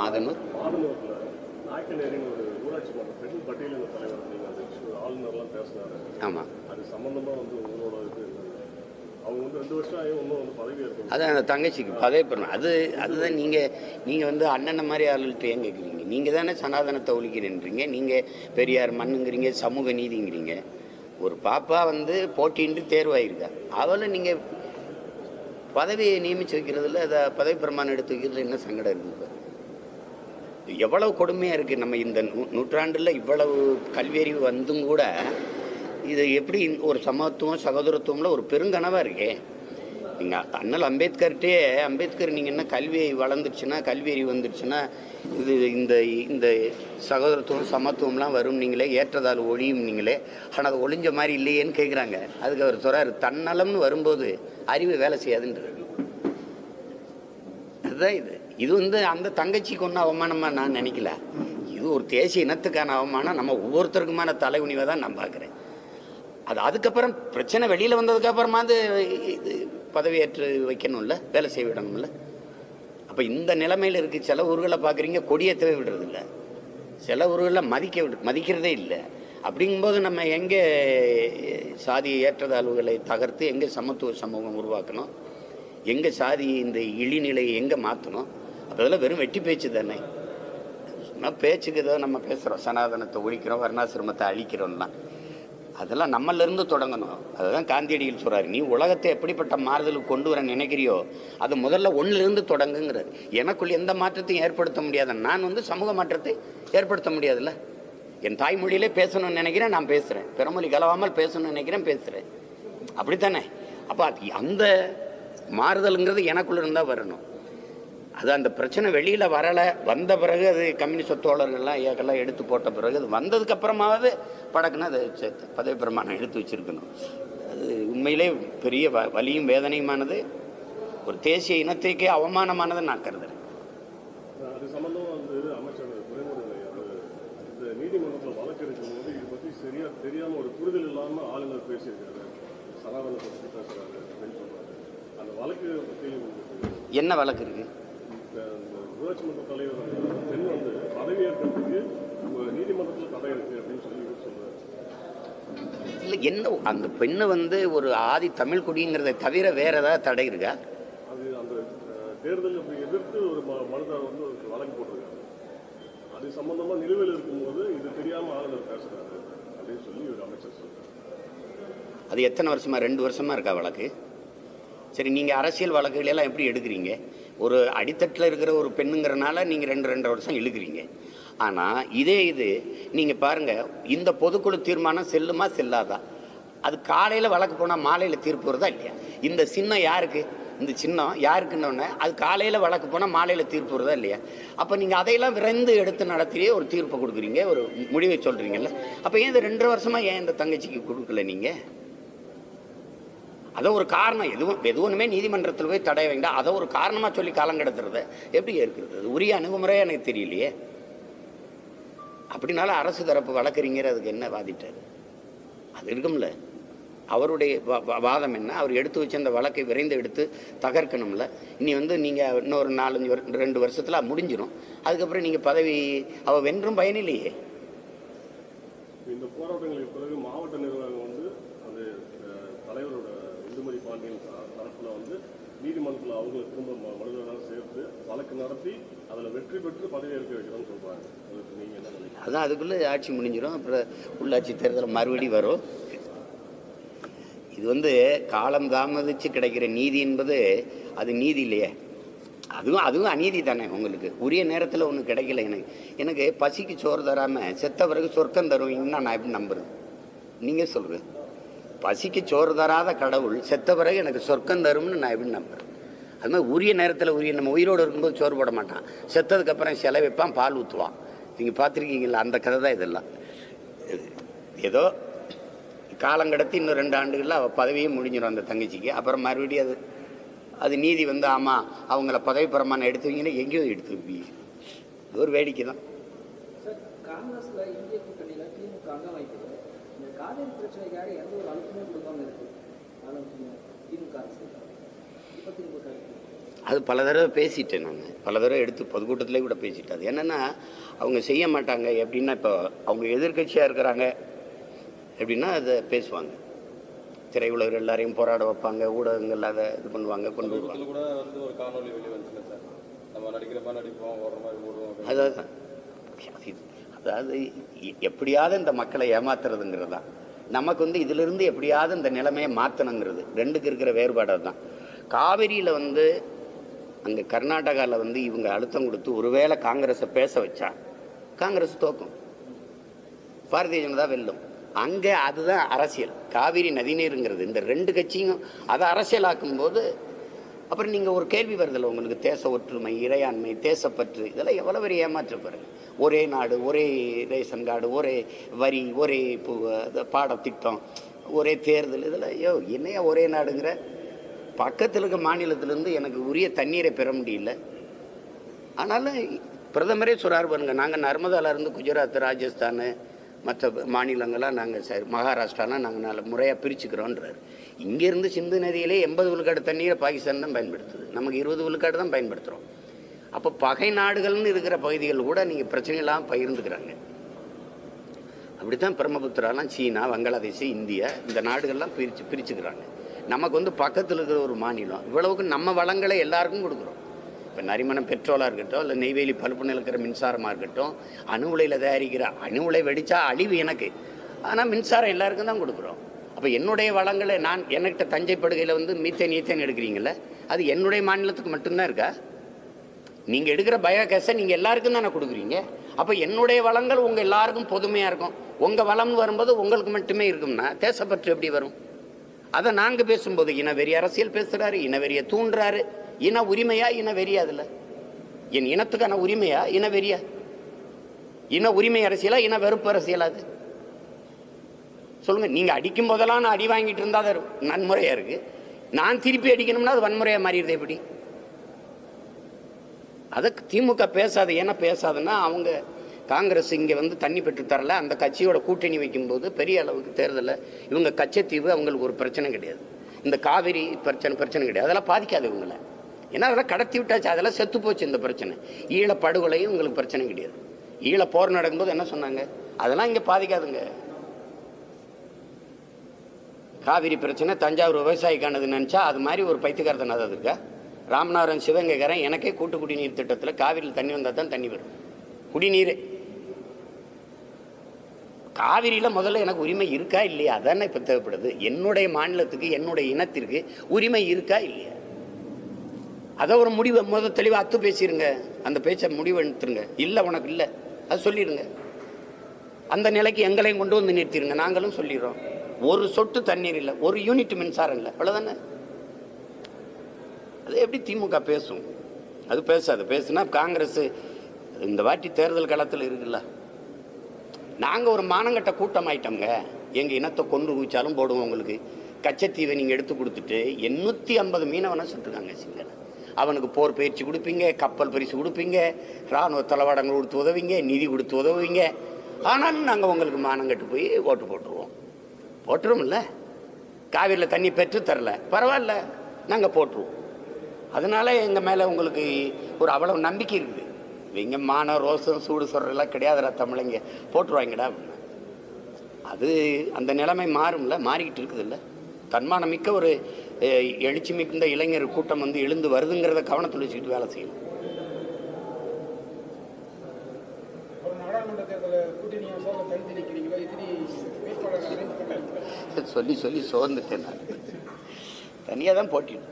மாதனூர் ஆமாம் அதான் தங்கச்சிக்கு பதவி பெறணும். அது அதுதான் நீங்கள் நீங்கள் வந்து அண்ணனை மாதிரி ஆளுகிட்ட ஏன் கேட்குறீங்க நீங்கள் தானே சனாதனத்தை ஒழிக்கிறேன்றீங்க. நீங்கள் பெரியார் மண்ணுங்கிறீங்க சமூக நீதிங்கிறீங்க. ஒரு பாப்பா வந்து போட்டியின்றி தேர்வாயிருக்கா? அவளை நீங்கள் பதவியை நியமித்து வைக்கிறதுல அதை பதவி பிரமாணம் எடுத்து வைக்கிறதுல என்ன சங்கடம் இருக்குது எவ்வளவு கொடுமையாக இருக்குது நம்ம இந்த நூ நூற்றாண்டில் இவ்வளவு கல்வியறிவு வந்தும் கூட இது எப்படி ஒரு சமத்துவம் சகோதரத்துவம்ல ஒரு பெருங்கனவாக இருக்கே? நீங்கள் அண்ணல் அம்பேத்கர்கிட்டே அம்பேத்கர் நீங்கள் என்ன கல்வி வளர்ந்துருச்சுன்னா கல்வி அறிவு வந்துருச்சுன்னா இது இந்த இந்த சகோதரத்துவம் சமத்துவம்லாம் வரும் நீங்களே ஏற்றதால் ஒழியும் நீங்களே. ஆனால் அது ஒளிஞ்ச மாதிரி இல்லையேன்னு கேட்குறாங்க அதுக்கு அவர் சொல்கிறார் தன்னலம்னு வரும்போது அறிவு வேலை செய்யாதுன்றது அதுதான் இது. இது வந்து அந்த தங்கச்சிக்கு ஒன்றும் அவமானமாக நான் நினைக்கல. இது ஒரு தேசிய இனத்துக்கான அவமானம். நம்ம ஒவ்வொருத்தருக்குமான தலைகுனிவை தான் நான் பார்க்குறேன். அது அதுக்கப்புறம் பிரச்சனை வெளியில் வந்ததுக்கப்புறமா அது இது பதவியேற்று வைக்கணும்ல வேலை செய்ய விடணும்ல? அப்போ இந்த நிலைமையில் இருக்க சில ஊர்களை பார்க்குறீங்க கொடியேற்றவே விடுறதில்ல. சில ஊர்களில் மதிக்க விடு மதிக்கிறதே இல்லை. அப்படிங்கும்போது நம்ம எங்கே சாதி ஏற்றத்தாழ்வுகளை தகர்த்து எங்கே சமத்துவ சமூகம் உருவாக்கணும்? எங்கே சாதி இந்த இழிநிலையை எங்கே மாற்றணும்? அப்போ இதெல்லாம் வெறும் வெட்டி பேச்சு தானே. சும்மா பேச்சுக்கு ஏதோ நம்ம பேசுகிறோம் சனாதனத்தை ஒழிக்கிறோம் வர்ணாசிரமத்தை அழிக்கிறோம்லாம். அதெல்லாம் நம்மளிருந்து தொடங்கணும். அதுதான் காந்தியடிகள் சொல்கிறார் நீ உலகத்தை எப்படிப்பட்ட மாறுதலுக்கு கொண்டு வர நினைக்கிறியோ அது முதல்ல ஒன்றிலிருந்து தொடங்குங்கிறது. எனக்குள் எந்த மாற்றத்தையும் ஏற்படுத்த முடியாத. நான் வந்து சமூக மாற்றத்தை ஏற்படுத்த முடியாதுல்ல. என் தாய்மொழியிலே பேசணும்னு நினைக்கிறேன் நான் பேசுகிறேன் பிறமொழி கலவாமல் பேசணும்னு நினைக்கிறேன் பேசுகிறேன் அப்படித்தானே? அப்போ அந்த மாறுதலுங்கிறது எனக்குள்ள இருந்தால் வரணும். அது அந்த பிரச்சனை வெளியில் வரலை. வந்த பிறகு அது கம்யூனிஸ்ட் தோழர்கள்லாம் ஏக்கெல்லாம் எடுத்து போட்ட பிறகு அது வந்ததுக்கு அப்புறமாவது படக்குன்னு அதை பதவி பிரமாணம் எடுத்து வச்சிருக்கணும். அது உண்மையிலே பெரிய வ வலியும் வேதனையுமானது. ஒரு தேசிய இனத்திற்கே அவமானமானதை நான் கருதுறேன். நீதிமன்றத்தில் வழக்கு இது சரியா தெரியாம ஒரு புரிதல் இல்லாம ஆளுநர் பேசியிருக்காரு. சனாதனத்தை பேசுறாரு அந்த வழக்கு என்ன வழக்கு இருக்குது ஊராட்சி மன்ற தலைவர் பெண் வந்து பதவியேற்கிறதுக்கு நீதிமன்றத்தில் தடை இருக்கு அப்படின்னு சொல்லி சொல்றாரு. இல்லை என்ன அந்த பெண்ணு வந்து ஒரு ஆதி தமிழ் குடிங்கிறத தவிர வேற ஏதாவது தடை இருக்கா? அது அந்த தேர்தல் எதிர்த்து ஒரு மனுதாரர் வந்து ஒரு வழக்கு போட்டிருக்காரு. அது சம்பந்தமா நிலுவையில் இருக்கும்போது இது தெரியாம ஆளுநர் பேசுறாரு அப்படின்னு சொல்லி ஒரு அமைச்சர் சொல்றாரு. அது எத்தனை வருஷமா? ரெண்டு வருஷமா இருக்கா வழக்கு? சரி நீங்கள் அரசியல் வழக்குகள் எல்லாம் எப்படி எடுக்கிறீங்க? ஒரு அடித்தட்டில் இருக்கிற ஒரு பெண்ணுங்கிறனால நீங்கள் ரெண்டு ரெண்டரை வருஷம் இழுக்கிறீங்க. ஆனால் இதே இது நீங்கள் பாருங்கள் இந்த பொதுக்குழு தீர்மானம் செல்லுமா செல்லாதா? அது காலையில் வழக்கு போனால் மாலையில் தீர்ப்பு வருதா இல்லையா? இந்த சின்னம் யாருக்கு? இந்த சின்னம் யாருக்குன்னொன்னே அது காலையில் வழக்கு போனால் மாலையில் தீர்ப்பு வருதா இல்லையா? அப்போ நீங்கள் அதையெல்லாம் விரைந்து எடுத்து நடத்தியே ஒரு தீர்ப்பை கொடுக்குறீங்க ஒரு முடிவை சொல்கிறீங்கல்ல அப்போ ஏன் இந்த ரெண்டு வருஷமாக ஏன் இந்த தங்கச்சிக்கு கொடுக்கல நீங்கள் அதை ஒரு காரணம். எதுவும் எது ஒன்றுமே நீதிமன்றத்தில் போய் தடைய வேண்டாம் அதை ஒரு காரணமாக சொல்லி காலம் கடத்துறத. எப்படி இருக்கிறது உரிய அணுகுமுறையே எனக்கு தெரியலையே. அப்படினாலும் அரசு தரப்பு வழக்கறிஞர் அதுக்கு என்ன வாதிட்டார்? அது இருக்கும்ல. அவருடைய வாதம் என்ன? அவர் எடுத்து வச்ச அந்த வழக்கை விரைந்து எடுத்து தகர்க்கணும்ல. இனி வந்து நீங்கள் இன்னொரு நாலஞ்சு ரெண்டு வருஷத்தில் முடிஞ்சிடும் அதுக்கப்புறம் நீங்கள் பதவி அவள் வென்றும் பயனில்லையே. வந்து நீதிமன்றத்தில் அவங்களை திரும்ப ம- சேர்த்து வழக்கு நடத்தி அதில் வெற்றி பெற்று பதவியேற்க வைக்கிறோம்னு சொல்றாங்க. அதுக்கு நீங்க என்ன நினைக்கிறீங்க? அதான் அதுக்குள்ளே ஆட்சி முடிஞ்சிடும் அப்புறம் உள்ளாட்சி தேர்தல் மறுபடி வரும். இது வந்து காலம் தாமதித்து கிடைக்கிற நீதி என்பது அது நீதி இல்லையே. அதுவும் அதுவும் அநீதி தானே உங்களுக்கு. உரிய நேரத்தில் ஒன்றும் கிடைக்கல எனக்கு. எனக்கு பசிக்கு சோறு தராமல் செத்த பிறகு சொர்க்கம் தருவீங்கன்னா நான் எப்படி நம்புறது? நீங்கள் சொல்கிறேன் பசிக்கு சோறு தராத கடவுள் செத்த பிறகு எனக்கு சொர்க்கம் தரும்னு நான் எப்படி நம்புறேன் அது மாதிரி உரிய நேரத்தில் உரிய நம்ம உயிரோடு இருக்கும்போது சோறு போட மாட்டான். செத்ததுக்கப்புறம் சிலை வைப்பான் பால் ஊற்றுவான் நீங்கள் பார்த்துருக்கீங்களா அந்த கதை தான் இதெல்லாம். ஏதோ காலம் கடத்தி இன்னும் ரெண்டு ஆண்டுகளில் அவள் பதவியும் முடிஞ்சிடும் அந்த தங்கச்சிக்கு. அப்புறம் மறுபடியும் அது அது நீதி வந்து ஆமாம் அவங்கள பதவி பிரமாணம் எடுத்துவீங்கன்னா எங்கேயோ எடுத்துருப்பீங்க. ஒரு வேடிக்கை தான். சார் இந்திய திமுக அங்கம் காவிரி பிரச்சனைக்காக எந்த ஒரு அழுத்தமும் கொடுக்காம இருக்கு? திமுக அரசு. இப்போ திமுக இருக்கு அது பல தடவை பேசிட்டேன் நான். பல தடவை எடுத்து பொதுக்கூட்டத்திலே கூட பேசிட்டேன். அது என்னென்னா அவங்க செய்ய மாட்டாங்க. எப்படின்னா இப்போ அவங்க எதிர்க்கட்சியாக இருக்கிறாங்க. எப்படின்னா அதை பேசுவாங்க. திரையுலகர் எல்லாரையும் போராட வைப்பாங்க. ஊடகங்கள் அதை இது பண்ணுவாங்க கொண்டு வருவாங்க. கூட வந்து ஒரு காணொளி வெளியே வந்துச்சுல சார். நம்ம நடிக்கிற மாதிரி நடிப்போம் ஓடுற மாதிரி ஓடுவோம். அப்படின்னு. அதான் அது- அதாவது எப்படியாவது இந்த மக்களை ஏமாத்துறதுங்கிறது தான். நமக்கு வந்து இதிலிருந்து எப்படியாவது இந்த நிலைமையை மாற்றணுங்கிறது ரெண்டுக்கு இருக்கிற வேறுபாடு தான் காவிரியில் வந்து அங்கே கர்நாடகாவில் வந்து இவங்க அழுத்தம் கொடுத்து ஒருவேளை காங்கிரஸை பேச வச்சா காங்கிரஸ் தோக்கும். பாரதிய ஜனதா வெல்லும். அங்கே அதுதான் அரசியல். காவிரி நதிநீருங்கிறது. இந்த ரெண்டு கட்சியும் அதை அரசியலாக்கும் போது அப்புறம் நீங்கள் ஒரு கேள்வி வருதில்ல உங்களுக்கு தேச ஒற்றுமை இறையாண்மை தேசப்பற்று இதெல்லாம் எவ்வளோ பெரிய ஏமாற்ற பாருங்க. ஒரே நாடு ஒரே ரேஷன் கார்டு ஒரே வரி ஒரே பு- பாடத்திட்டம் ஒரே தேர்தல் இதெல்லாம் ஐயோ என்னையா ஒரே நாடுங்கிற? பக்கத்தில் இருக்க மாநிலத்திலேருந்து எனக்கு உரிய தண்ணீரை பெற முடியல. ஆனாலும் பிரதமரே சொல்கிறார் பாருங்க நாங்கள் நர்மதால இருந்து குஜராத் ராஜஸ்தான் மற்ற மாநிலங்களாக நாங்கள் சரி மகாராஷ்டிராலாம் நாங்கள் நல்ல முறையாக பிரிச்சுக்கிறோன்றார். இங்கேருந்து சிந்து நதியிலே எண்பது விழுக்காடு தண்ணீரை பாகிஸ்தான் தான் பயன்படுத்துது. நமக்கு இருபது விழுக்காடு தான் பயன்படுத்துகிறோம் அப்போ பகை நாடுகள்னு இருக்கிற பகுதிகள் கூட நீங்கள் பிரச்சனையெல்லாம் பகிர்ந்துக்கிறாங்க. அப்படித்தான் பிரம்மபுத்திராலாம் சீனா வங்களாதேஷ் இந்தியா இந்த நாடுகள்லாம் பிரித்து பிரிச்சுக்கிறாங்க. நமக்கு வந்து பக்கத்தில் இருக்கிற ஒரு மாநிலம். இவ்வளவுக்கு நம்ம வளங்களை எல்லாருக்கும் கொடுக்குறோம். இப்போ நரிமணம் பெட்ரோலாக இருக்கட்டும் இல்லை நெய்வேலி பழுப்பு இருக்கிற மின்சாரமாக இருக்கட்டும் அணு உலையில் தயாரிக்கிற அணு உலை வெடித்தா அழிவு எனக்கு. ஆனால் மின்சாரம் எல்லாருக்கும் தான் கொடுக்குறோம். அப்போ என்னுடைய வளங்களை நான் என்கிட்ட தஞ்சை படுகையில் வந்து மீத்தேன் ஈத்தேன் எடுக்கிறீங்களே அது என்னுடைய மாநிலத்துக்கு மட்டும்தான் இருக்கா? நீங்கள் எடுக்கிற பயோகேஸை நீங்கள் எல்லாருக்கும் தானே கொடுக்குறீங்க? அப்போ என்னுடைய வளங்கள் உங்கள் எல்லாருக்கும் பொதுமையாக இருக்கும். உங்கள் வளம்னு வரும்போது உங்களுக்கு மட்டுமே இருக்கும்னா தேசப்பற்று எப்படி வரும்? அதை நாங்கள் பேசும்போது இனவெறி அரசியல் பேசுகிறாரு இனவெறியை தூண்டுறாரு. இன உரிமையா இன வெறியா அதில்? என் இனத்துக்கான உரிமையா இன வெறியா? இன உரிமை அரசியலா இன வெறுப்பு அரசியலா அது? சொல்லுங்க நீங்கள் அடிக்கும் போதெல்லாம் நான் அடி வாங்கிட்டு இருந்தால் அது நன்முறையாக இருக்குது நான் திருப்பி அடிக்கணும்னா அது வன்முறையாக மாறிடுது எப்படி? அதை திமுக பேசாது ஏன்னா பேசாதுன்னா அவங்க காங்கிரஸ் இங்கே வந்து தண்ணி பெற்று தரல. அந்த கட்சியோட கூட்டணி வைக்கும்போது பெரிய அளவுக்கு தேர்தலில் இவங்க கச்சத்தீவு அவங்களுக்கு ஒரு பிரச்சனை கிடையாது. இந்த காவிரி பிரச்சனை பிரச்சனை கிடையாது. அதெல்லாம் பாதிக்காது இவங்களை. ஏன்னா அதெல்லாம் கடத்தி விட்டாச்சு. அதெல்லாம் செத்து போச்சு இந்த பிரச்சனை. ஈழ படுகொலையும் உங்களுக்கு பிரச்சனை கிடையாது. ஈழ போர் நடக்கும்போது என்ன சொன்னாங்க? அதெல்லாம் இங்கே பாதிக்காதுங்க. காவிரி பிரச்சனை தஞ்சாவூர் விவசாயிக்கானது நினச்சா அது மாதிரி ஒரு பைத்தியக்காரத்தனை அது இருக்கா? ராமநாதன் சிவகங்கைக்காரன் எனக்கே கூட்டு குடிநீர் திட்டத்தில் காவிரியில் தண்ணி வந்தால் தான் தண்ணி வரும். குடிநீர். காவிரியில் முதல்ல எனக்கு உரிமை இருக்கா இல்லையா? அதானே இப்போ தேவைப்படுது. என்னுடைய மாநிலத்துக்கு என்னுடைய இனத்திற்கு உரிமை இருக்கா இல்லையா? அதை ஒரு முடிவை முதல் தெளிவாக அத்து பேசிடுங்க அந்த பேச்சை முடிவு எடுத்துருங்க. இல்லை உனக்கு இல்லை. அது சொல்லிடுங்க. அந்த நிலைக்கு எங்களையும் கொண்டு வந்து நிறுத்திடுங்க நாங்களும் சொல்லிடுறோம். ஒரு சொட்டு தண்ணீர் இல்லை. ஒரு யூனிட் மின்சாரம் இல்லை. அவ்வளோதானே அது எப்படி திமுக பேசும்? அது பேசாது. பேசுனா காங்கிரஸ் இந்த வாட்டி தேர்தல் களத்தில் இருக்குல்ல. நாங்கள் ஒரு மானங்கட்ட கூட்டம் ஆயிட்டோங்க எங்கள் இனத்தை கொன்று குவிச்சாலும் போடுவோம் உங்களுக்கு. கச்சத்தீவை நீங்கள் எடுத்து கொடுத்துட்டு எண்ணூற்றி ஐம்பது மீனவனை சுட்டுருக்காங்க சிங்கள. அவனுக்கு போர் பயிற்சி கொடுப்பீங்க கப்பல் பரிசு கொடுப்பீங்க இராணுவ தளவாடங்கள் கொடுத்து உதவிங்க நிதி கொடுத்து உதவுவீங்க. ஆனாலும் நாங்கள் உங்களுக்கு மானங்கட்டு போய் ஓட்டு போட்டுருவோம். போட்டுருவோம்ல. காவிரியில் தண்ணி பெற்று தரல. பரவாயில்ல. நாங்கள் போட்டுருவோம். அதனால எங்கள் மேலே உங்களுக்கு ஒரு அவ்வளவு நம்பிக்கை இருக்குது. இவங்க மான ரோசம் சூடு சொல்கிறதெல்லாம் கிடையாதுடா தமிழைங்க. போட்டுருவாங்கடா அப்படின்னு. அது அந்த நிலைமை மாறும்ல மாறிக்கிட்டு இருக்குதுல்ல. தன்மானம் மிக்க ஒரு எழுச்சி மிகுந்த இளைஞர் கூட்டம் வந்து எழுந்து வருதுங்கிறத கவனத்தில் வச்சுக்கிட்டு வேலை செய்யணும். சொல்லி சொல்லி சோர்ந்துட்டேன் நான். தனியாக தான் போட்டிடும்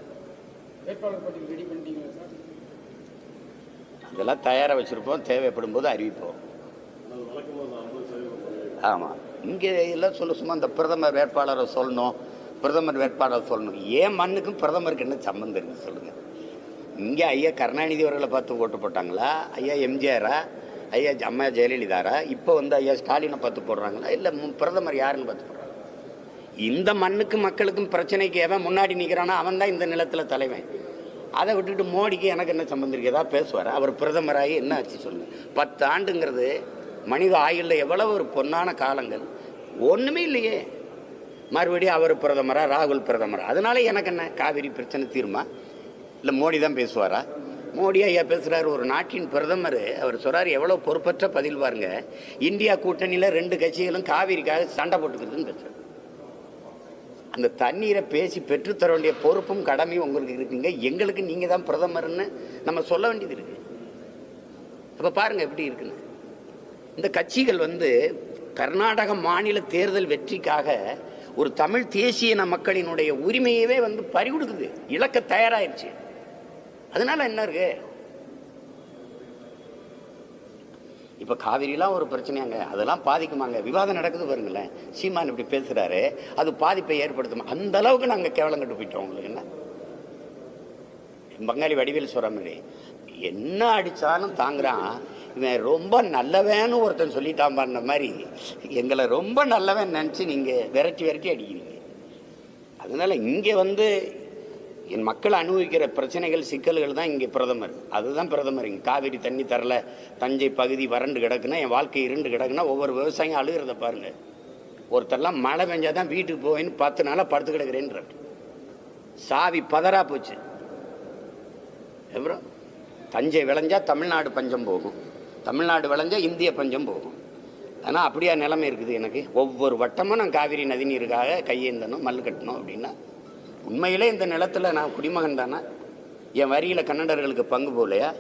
வேட்பாளர் பட்டியல் ரெடி பண்ணிட்டீங்களா சார் இதெல்லாம் தயாராக வச்சுருப்போம் தேவைப்படும் போது அறிவிப்போம். ஆமாம் இங்கே எல்லாம் சொல்ல சும்மா இந்த பிரதமர் வேட்பாளரை சொல்லணும் பிரதமர் வேட்பாளரை சொல்லணும். ஏன் மண்ணுக்கும் பிரதமருக்கு என்ன சம்மந்தம் இருக்குது சொல்லுங்கள் இங்கே ஐயா கருணாநிதி அவர்களை பார்த்து ஓட்டு போட்டாங்களா? ஐயா எம்ஜிஆரா? ஐயா அம்மா ஜெயலலிதாரா? இப்போ வந்து ஐயா ஸ்டாலினை பார்த்து போடுறாங்களா? இல்லை பிரதமர் யாருன்னு பார்த்து போடுறாங்க? இந்த மண்ணுக்கு மக்களுக்கும் பிரச்சனைக்கு எவன் முன்னாடி நிற்கிறானோ அவன் தான் இந்த நிலத்தில் தலைவன். அதை விட்டுட்டு மோடிக்கு எனக்கு என்ன சம்பந்தம் இருக்கு? பேசுவார்? அவர் பிரதமராகி என்ன ஆச்சு சொல்லுங்க பத்து ஆண்டுங்கிறது மனித ஆயுளில் எவ்வளவு ஒரு பொன்னான காலங்கள். ஒன்றுமே இல்லையே. மறுபடியும் அவர் பிரதமராக ராகுல் பிரதமராக அதனால எனக்கு என்ன? காவிரி பிரச்சனை தீருமா? இல்லை மோடி தான் பேசுவாரா? மோடி ஐயா பேசுகிறாரு ஒரு நாட்டின் பிரதமர். அவர் சொல்கிறார் எவ்வளோ பொறுப்பற்ற பதில் பாருங்க. இந்தியா கூட்டணியில் ரெண்டு கட்சிகளும் காவிரிக்காக சண்டை போட்டுக்கிறதுன்னு பேசுகிறார் அந்த தண்ணீரை பேசி பெற்றுத்தர வேண்டிய பொறுப்பும் கடமையும் உங்களுக்கு இருக்குங்க. எங்களுக்கு நீங்கள் தான் பிரதமர்னு நம்ம சொல்ல வேண்டியது இருக்கு. அப்போ பாருங்கள் எப்படி இருக்குன்னு. இந்த கட்சிகள் வந்து கர்நாடக மாநில தேர்தல் வெற்றிக்காக ஒரு தமிழ் தேசிய மக்களினுடைய உரிமையவே வந்து பறிகொடுக்குது. இழக்க தயாராயிருச்சு. அதனால என்ன இருக்கு? இப்போ காவிரிலாம் ஒரு பிரச்சனையாங்க. அதெல்லாம் பாதிக்குமாங்க. விவாதம் நடக்குது பாருங்களேன். சீமான் இப்படி பேசுகிறாரு அது பாதிப்பை ஏற்படுத்துமா? அந்த அளவுக்கு நாங்கள் கேவலம் கட்டு போயிட்டோம். உங்களுக்கு என்ன? பங்காளி வடிவில் சொல்கிற மாதிரி. என்ன அடித்தாலும் தாங்குறான். இவன் ரொம்ப நல்லவன்னு ஒருத்தன் சொல்லிட்டான் பண்ண மாதிரி. எங்களை ரொம்ப நல்லவன் நினச்சி நீங்கள் விரட்டி விரட்டி அடிக்கிறீங்க. அதனால் இங்கே வந்து என் மக்கள் அனுபவிக்கிற பிரச்சனைகள் சிக்கல்கள் தான் இங்கே பிரதமர். அதுதான் பிரதமர். இங்கே காவிரி தண்ணி தரல தஞ்சை பகுதி வறண்டு கிடக்குன்னா என் வாழ்க்கை இருண்டு கிடக்குன்னா ஒவ்வொரு விவசாயம் அழுகிறத பாருங்க. ஒருத்தர்லாம் மழை பெஞ்சாதான் வீட்டுக்கு போவேன்னு பத்து நாளாக படுத்து கிடக்குறேன்ற சாவி பதறா போச்சு. அப்புறம் தஞ்சை விளைஞ்சா தமிழ்நாடு பஞ்சம் போகும். தமிழ்நாடு விளைஞ்சா இந்திய பஞ்சம் போகும். ஆனால் அப்படியா நிலைமை இருக்குது எனக்கு. ஒவ்வொரு வட்டமும் நான் காவிரி நதிநீருக்காக கையேந்தணும் மல்லு கட்டணும் அப்படின்னா உண்மையிலே இந்த நிலத்துல நான் குடிமகன் தானே? என் வரியில் கன்னடர்களுக்கு பங்கு போகலையா?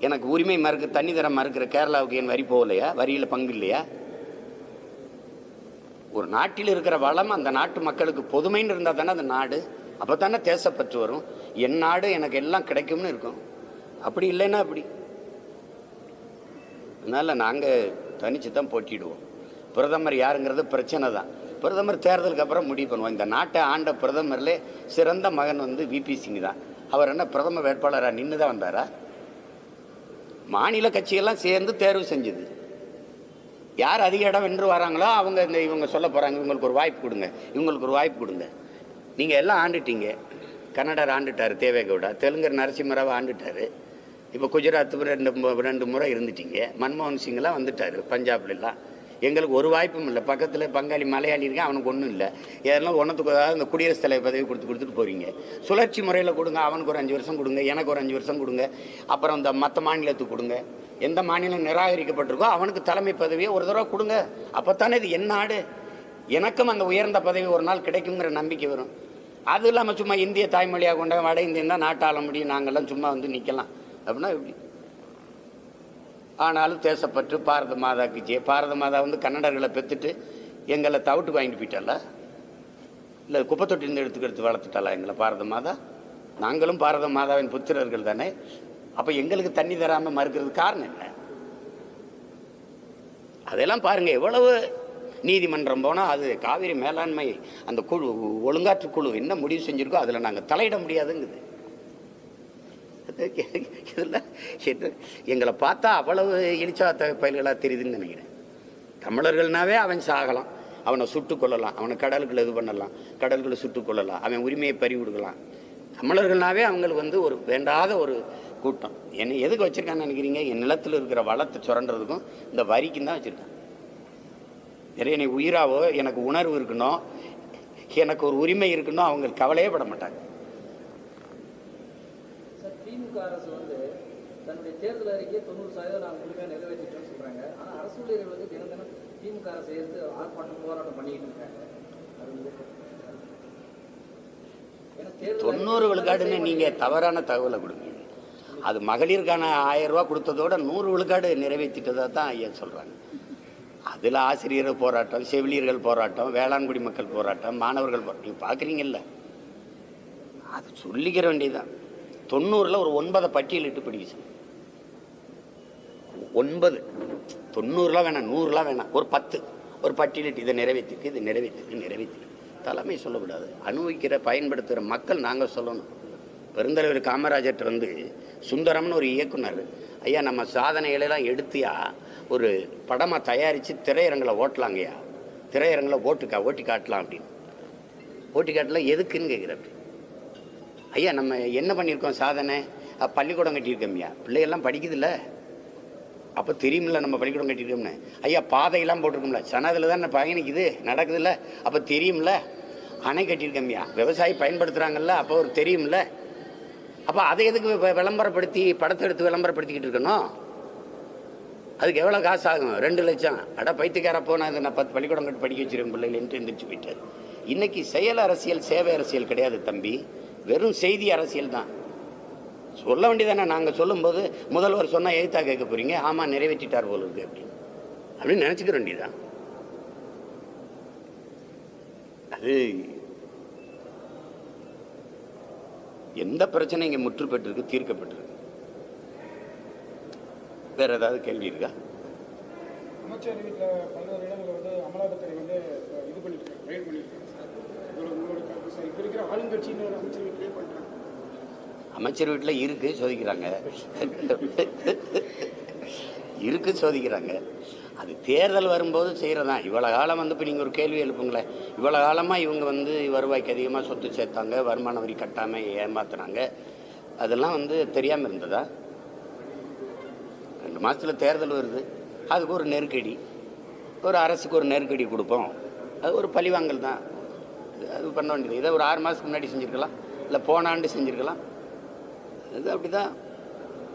எனக்கு உரிமை மறுக்கு தண்ணி தரம் மறுக்கிற கேரளாவுக்கு என் வரி போகலையா? வரியில் பங்கு இல்லையா? ஒரு நாட்டில் இருக்கிற வளம் அந்த நாட்டு மக்களுக்கு பொதுமைன்னு இருந்தால் தானே அந்த நாடு. அப்போ தானே தேசப்பற்று வரும். என் நாடு எனக்கு எல்லாம் கிடைக்கும்னு இருக்கும். அப்படி இல்லைன்னா அப்படி? அதனால் நாங்கள் தனிச்சு தான் போட்டிடுவோம் பிரதமர் யாருங்கிறது பிரச்சனை தான் பிரதமர் தேர்தலுக்கு அப்புறம் முடிவு பண்ணுவோம். இந்த நாட்டை ஆண்ட பிரதமர்லே சிறந்த மகன் வந்து விபி சிங் தான். அவர் என்ன பிரதம வேட்பாளராக நின்று தான் வந்தாரா? மாநில கட்சியெல்லாம் சேர்ந்து தேர்வு செஞ்சது. யார் அதிக இடம் வென்று வராங்களோ அவங்க இந்த இவங்க சொல்ல போகிறாங்க இவங்களுக்கு ஒரு வாய்ப்பு கொடுங்க இவங்களுக்கு ஒரு வாய்ப்பு கொடுங்க. நீங்கள் எல்லாம் ஆண்டுட்டீங்க. கன்னடர் ஆண்டுட்டார் தேவேகவுடா தெலுங்கர் நரசிம்மராவை ஆண்டுட்டார். இப்போ குஜராத் ரெண்டு ரெண்டு முறை இருந்துட்டீங்க. மன்மோகன் சிங்லாம் வந்துட்டார் பஞ்சாப்லலாம். எங்களுக்கு ஒரு வாய்ப்பும் இல்லை. பக்கத்தில் பங்காளி மலையாளி இருக்கேன் அவனுக்கு ஒன்றும் இல்லை. எதனால் ஒன்றத்துக்கு அதாவது இந்த குடியரசுத் தலைவர் பதவி கொடுத்து கொடுத்துட்டு போகிறீங்க சுழற்சி முறையில் கொடுங்க அவனுக்கு ஒரு அஞ்சு வருஷம் கொடுங்க எனக்கு ஒரு அஞ்சு வருஷம் கொடுங்க. அப்புறம் இந்த மற்ற மாநிலத்துக்கு கொடுங்க. எந்த மாநிலம் நிராகரிக்கப்பட்டிருக்கோ அவனுக்கு தலைமை பதவியை ஒரு தடவை கொடுங்க. அப்போ தானே இது என் நாடு. எனக்கும் அந்த உயர்ந்த பதவி ஒரு நாள் கிடைக்குங்கிற நம்பிக்கை வரும். அது இல்லாமல் சும்மா இந்திய தாய்மொழியாக கொண்ட வட இந்தியன் தான் நாட்டாள முடியும் நாங்கள்லாம் சும்மா வந்து நிற்கலாம் அப்படின்னா எப்படி? ஆனாலும் தேசப்பற்று பாரத மாதாக்கு ஜெய. பாரத மாதா வந்து கன்னடர்களை பெற்றுட்டு எங்களை தவிட்டு வாங்கிட்டு போயிட்டால இல்லை குப்பை தொட்டிலிருந்து எடுத்துக்கு எடுத்து வளர்த்துட்டாளா எங்களை பாரத மாதா? நாங்களும் பாரத மாதாவின் புத்திரர்கள் தானே. அப்போ எங்களுக்கு தண்ணி தராமல் மறுக்கிறது காரணம் என்ன? அதெல்லாம் பாருங்கள் எவ்வளவு நீதிமன்றம் போனால் அது காவிரி மேலாண்மை அந்த குழு ஒழுங்காற்று குழு என்ன முடிவு செஞ்சுருக்கோ அதில் நாங்கள் தலையிட முடியாதுங்குது. இதில் என்ன எங்களை பார்த்தா அவ்வளவு இழிச்சா பயல்களாக தெரியுதுன்னு நினைக்கிறேன். தமிழர்கள்னாவே அவன் சாகலாம். அவனை சுட்டு கொள்ளலாம் அவனை கடலுக்குள்ள இது பண்ணலாம். கடல்களை சுட்டு கொள்ளலாம் அவன் உரிமையை பறி கொடுக்கலாம். தமிழர்கள்னாவே அவங்களுக்கு வந்து ஒரு வேண்டாத ஒரு கூட்டம். என்னை எதுக்கு வச்சிருக்கான்னு நினைக்கிறீங்க? என் நிலத்தில் இருக்கிற வளத்தை சுரண்டுறதுக்கும் இந்த வரிக்கும் தான் வச்சுருக்கான். நிறைய என்னை உயிராவோ எனக்கு உணர்வு இருக்கணும் எனக்கு ஒரு உரிமை இருக்கணும் அவங்க கவலையே பட மாட்டாங்க. திமுக அரசு வந்து தன்னுடைய தேர்தல் அறிக்கையை தொண்ணூறு சதவீதம் நாங்கள் முழுமையாக நிறைவேற்றிட்டோம்னு சொல்றாங்க. ஆனா அரசு ஊழியர்கள் வந்து தினம் தினம் திமுக அரசை எதிர்த்து ஆர்ப்பாட்டம் போராட்டம் பண்ணிக்கிட்டு இருக்காங்க. தொண்ணூறு விழுக்காடுன்னு நீங்கள் தவறான தகவலை கொடுங்க. அது மகளிருக்கான ஆயிரம் ரூபா கொடுத்ததோட நூறு விழுக்காடு நிறைவேற்றிட்டதாக தான் ஐயா சொல்கிறாங்க அதில் ஆசிரியர் போராட்டம் செவிலியர்கள் போராட்டம் வேளாண்குடி மக்கள் போராட்டம் மாணவர்கள் போராட்டம். நீங்கள் பார்க்குறீங்கல்ல அது சொல்லிக்கிற வேண்டியதுதான். தொண்ணூறில் ஒரு ஒன்பதை பட்டியலிட்டு படிக்க சொல்லு. ஒன்பது. தொண்ணூறுலாம் வேணாம் நூறுலாம் வேணாம். ஒரு பத்து. ஒரு பட்டியலிட்டு இதை நிறைவேற்றிருக்கு இதை நிறைவேற்றிருக்கு நிறைவேற்றிருக்கு தலைமை சொல்லக்கூடாது. அனுபவிக்கிற பயன்படுத்துகிற மக்கள் நாங்கள் சொல்லணும். பெருந்தலைவர் காமராஜர்கிட்ட வந்து சுந்தரம்னு ஒரு இயக்குனர் ஐயா நம்ம சாதனைகளெல்லாம் எடுத்தியா? ஒரு படமாக தயாரித்து திரையரங்கில் ஓட்டலாங்கய்யா? திரையரங்கில் ஓட்டுக்கா? ஓட்டி காட்டலாம் அப்படின்னு. ஓட்டி காட்டலாம். எதுக்குன்னு கேட்குறேன் ஐயா நம்ம என்ன பண்ணியிருக்கோம் சாதனை? பள்ளிக்கூடம் பள்ளிக்கூடம் கட்டியிருக்கோம்யா பிள்ளைகள்லாம் படிக்குதுல்ல? அப்போ தெரியுமில்ல நம்ம பள்ளிக்கூடம் கட்டியிருக்கோம்னு. ஐயா பாதையெல்லாம் போட்டிருக்கோம்ல. சனதில் தான் பயணிக்குது நடக்குதுல்ல? அப்போ தெரியும்ல அணை கட்டியிருக்கோம்யா விவசாயி பயன்படுத்துகிறாங்கல்ல அப்போ ஒரு தெரியும்ல அப்போ அதை எதுக்கு விளம்பரப்படுத்தி படத்தை எடுத்து விளம்பரப்படுத்திக்கிட்டு இருக்கணும்? அதுக்கு எவ்வளோ காசு ஆகும்? ரெண்டு லட்சம். அட பைத்துக்கார போனால் இதை நான் பத்து பள்ளிக்கூடம் கட்டி படிக்க வச்சிருக்கேன் பிள்ளைகள்ன்ட்டு எந்திரிச்சு போயிட்டார். இன்றைக்கி செயல் அரசியல் சேவை அரசியல் கிடையாது தம்பி. வெறும் செய்தி அரசியல் தான். சொல்ல வேண்டியதானே? நாங்கள் சொல்லும்போது முதல்வர் சொன்னால் எழுத்தா கேட்க போறீங்க. ஆமாம் நிறைவேற்றிட்டார் போல இருக்கு அப்படின்னு. அப்படின்னு நினச்சிக்க வேண்டியதுதான். அது எந்த பிரச்சனை இங்கே முற்று பெற்றிருக்கு தீர்க்கப்பட்டிருக்கு வேற ஏதாவது கேள்வி இருக்கா? அமைச்சர் வீட்டில் பல்வேறு இடங்களில் வந்து அமலாக்கத்துறை வந்து இது பண்ணிட்டு ரைட் அமைச்சர் அமைச்சர் வீட்டில் இருக்கு சோதிக்கிறாங்க. இருக்கு சோதிக்கிறாங்க. அது தேர்தல் வரும்போது செய்கிறதான் இவ்வளோ காலம் வந்து இப்போ நீங்கள் ஒரு கேள்வி எழுப்புங்களேன். இவ்வளோ காலமாக இவங்க வந்து வருவாய்க்கு அதிகமாக சொத்து சேர்த்தாங்க வருமான வரி கட்டாமல் ஏமாத்துனாங்க. அதெல்லாம் வந்து தெரியாமல் இருந்ததா? ரெண்டு மாதத்தில் தேர்தல் வருது. அதுக்கு ஒரு நெருக்கடி. ஒரு அரசுக்கு ஒரு நெருக்கடி கொடுப்போம். அது ஒரு பழிவாங்கல் தான். அது- பண்ண வேண்டியது. இதை ஒரு ஆறு மாதத்துக்கு முன்னாடி செஞ்சுருக்கலாம். இல்லை போன ஆண்டு செஞ்சுருக்கலாம். இது அப்படிதான்.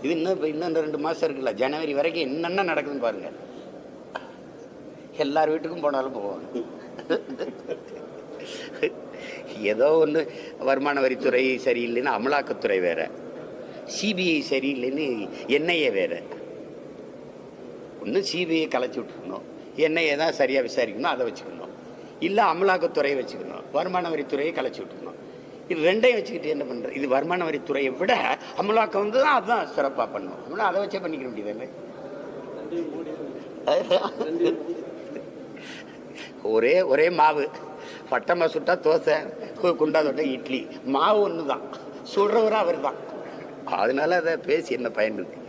இது இன்னும் இப்போ இன்னும் இந்த ரெண்டு மாதம் இருக்குல்ல. ஜனவரி வரைக்கும் என்னென்ன நடக்குதுன்னு பாருங்கள் எல்லார் வீட்டுக்கும் போனாலும் போவாங்க. ஏதோ ஒன்று வருமான வரித்துறை சரியில்லைன்னு அமலாக்கத்துறை வேற. சிபிஐ சரியில்லைன்னு என்ஐஏ வேற. ஒன்று சிபிஐ கலைச்சி விட்டுருக்கணும். என்ஐஏ தான் சரியாக விசாரிக்கணும். அதை வச்சுக்கணும். இல்லை அமலாக்கத்துறையை வச்சுக்கணும். வருமான வரித்துறையை கலைச்சி விட்டுக்கணும். இது ரெண்டையும் வச்சுக்கிட்டு என்ன பண்ணுறது இது வருமான வரித்துறையை விட அமலாக்கம் வந்து தான் அதுதான் சிறப்பாக பண்ணும். அப்படின்னா அதை வச்சே பண்ணிக்க வேண்டியது ஒரே ஒரே மாவு. பட்டமாக சுட்டா தோசை குண்டா தொட்டா இட்லி. மாவு ஒன்று தான் சுடுறவரும் அவர் தான் அதனால அதை பேசி என்ன பயன் இருக்கு?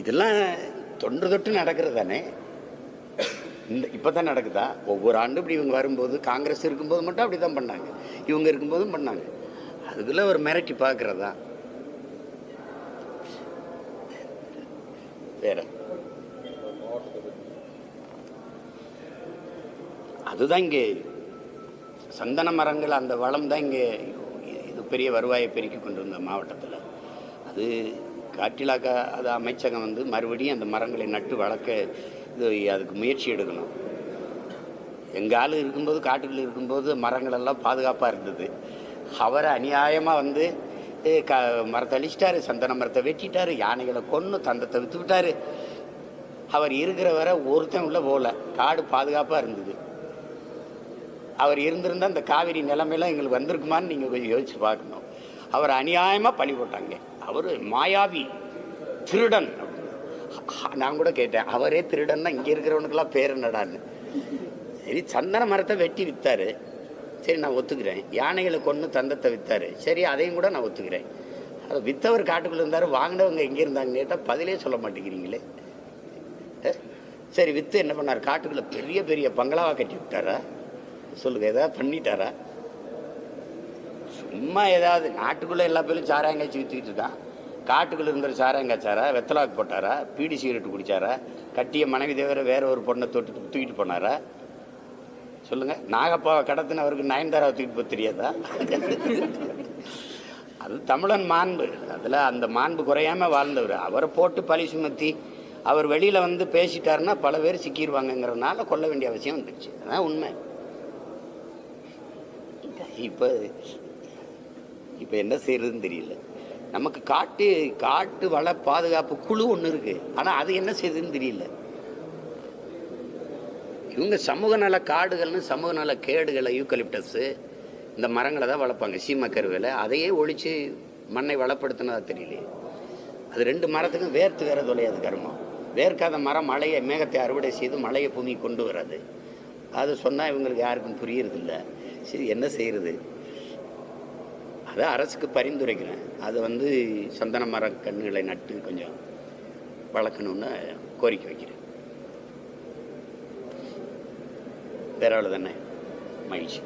இதெல்லாம் தொன்று தொட்டு நடக்கிறது தானே? இந்த இப்போ தான் நடக்குதா? ஒவ்வொரு ஆண்டும் இப்படி இவங்க வரும்போது காங்கிரஸ் இருக்கும்போது மட்டும் அப்படி தான் பண்ணாங்க. இவங்க இருக்கும்போதும் பண்ணாங்க. அதுக்குள்ள ஒரு மிரட்டி பார்க்குறதா? வேற. அதுதான் இங்கே சந்தன மரங்கள் அந்த வளம் தான் இங்கே இது பெரிய வருவாயை பெருக்கி கொண்டு வந்த மாவட்டத்தில். அது காட்டிலாக்கா அது அமைச்சகம் வந்து மறுபடியும் அந்த மரங்களை நட்டு வளர்க்க அதுக்கு முயற்சி எடுக்கணும். எங்கள் ஆள் இருக்கும்போது காட்டுக்குள்ளே இருக்கும்போது மரங்களெல்லாம் பாதுகாப்பாக இருந்தது. அவரை அநியாயமாக வந்து க மரத்தை அழிச்சிட்டாரு சந்தன மரத்தை வெட்டிட்டார் யானைகளை கொன்று தந்தத்தை விற்று விட்டாரு. அவர் இருக்கிற வரை ஒருத்தன் உள்ள போகல. காடு பாதுகாப்பாக இருந்தது. அவர் இருந்திருந்தால் இந்த காவிரி நிலைமையெல்லாம் எங்களுக்கு வந்திருக்குமான்னு நீங்கள் கொஞ்சம் யோசிச்சு பார்க்கணும். அவர் அநியாயமாக பழி போட்டாங்க. அவர் மாயாவி திருடன் நான் கூட கேட்டேன் அவரே திருடன்னா இங்கே இருக்கிறவனுக்கெல்லாம் பேர் என்னடான்னு. சரி சந்தன மரத்தை வெட்டி விற்றாரு சரி நான் ஒத்துக்கிறேன். யானைகளை கொண்டு தந்தத்தை விற்றாரு சரி அதையும் கூட நான் ஒத்துக்கிறேன். அதை விற்றவர் காட்டுக்குள்ளே இருந்தார் வாங்கினவங்க எங்கே இருந்தாங்கன்னு கேட்டால் பதிலே சொல்ல மாட்டேங்கிறீங்களே. சரி விற்று என்ன பண்ணார்? காட்டுக்குள்ளே பெரிய பெரிய பங்களாவாக கட்டி விட்டாரா? சொல்லுங்க ஏதாவது பண்ணிட்டாரா? சும்மா ஏதாவது நாட்டுக்குள்ளே எல்லா பேரும் சாராயங்காய்ச்சி விற்றுக்கிட்டு இருக்கான். காட்டுக்குள்ள இருந்த சாரா வெத்தலாக்கு போட்டாரா? பீடி சிகரெட் குடிச்சாரா? கட்டிய மனைவி தவிர வேற ஒரு பொண்ணை தொட்டு தூக்கிட்டு போனாரா? சொல்லுங்கள் நாகப்பாவை கடத்தினவருக்கு நயன்தாராவை தூக்கிட்டு போக தெரியாதா? அது தமிழன் மாண்பு. அதில் அந்த மாண்பு குறையாமல் வாழ்ந்தவர். அவரை போட்டு பழி சுமத்தி அவர் வெளியில் வந்து பேசிட்டாருன்னா பல பேர் சிக்கிடுவாங்கங்கிறதுனால கொல்ல வேண்டிய அவசியம் வந்துருச்சு. அதான் உண்மை. இப்போ இப்போ என்ன செய்யறதுன்னு தெரியல. நமக்கு காட்டு காட்டு வள பாதுகாப்பு குழு ஒன்று இருக்கு. ஆனால் அது என்ன செய்யுதுன்னு தெரியல. இவங்க சமூக நல காடுகள்னு சமூக நல கேடுகளை யூக்கலிப்டஸ்ஸு இந்த மரங்களை தான் வளர்ப்பாங்க. சீமக்கருவேல அதையே ஒழித்து மண்ணை வளப்படுத்தினதா தெரியலையே. அது ரெண்டு மரத்துக்கும் வேர்த்து வேற தொலையாது கருமம் வேர்க்காத மரம் மழையை மேகத்தை அறுவடை செய்து மழையை பூமி கொண்டு வராது அது சொன்னால் இவங்களுக்கு யாருக்கும் புரியறதில்ல. சரி என்ன செய்கிறது அதை அரசுக்கு பரிந்துரைக்கிறேன். அதை வந்து சந்தன மர கன்றுகளை நட்டு கொஞ்சம் வளர்க்கணும்னு கோரிக்கை வைக்கிறேன். வேற தானே? மகிழ்ச்சி.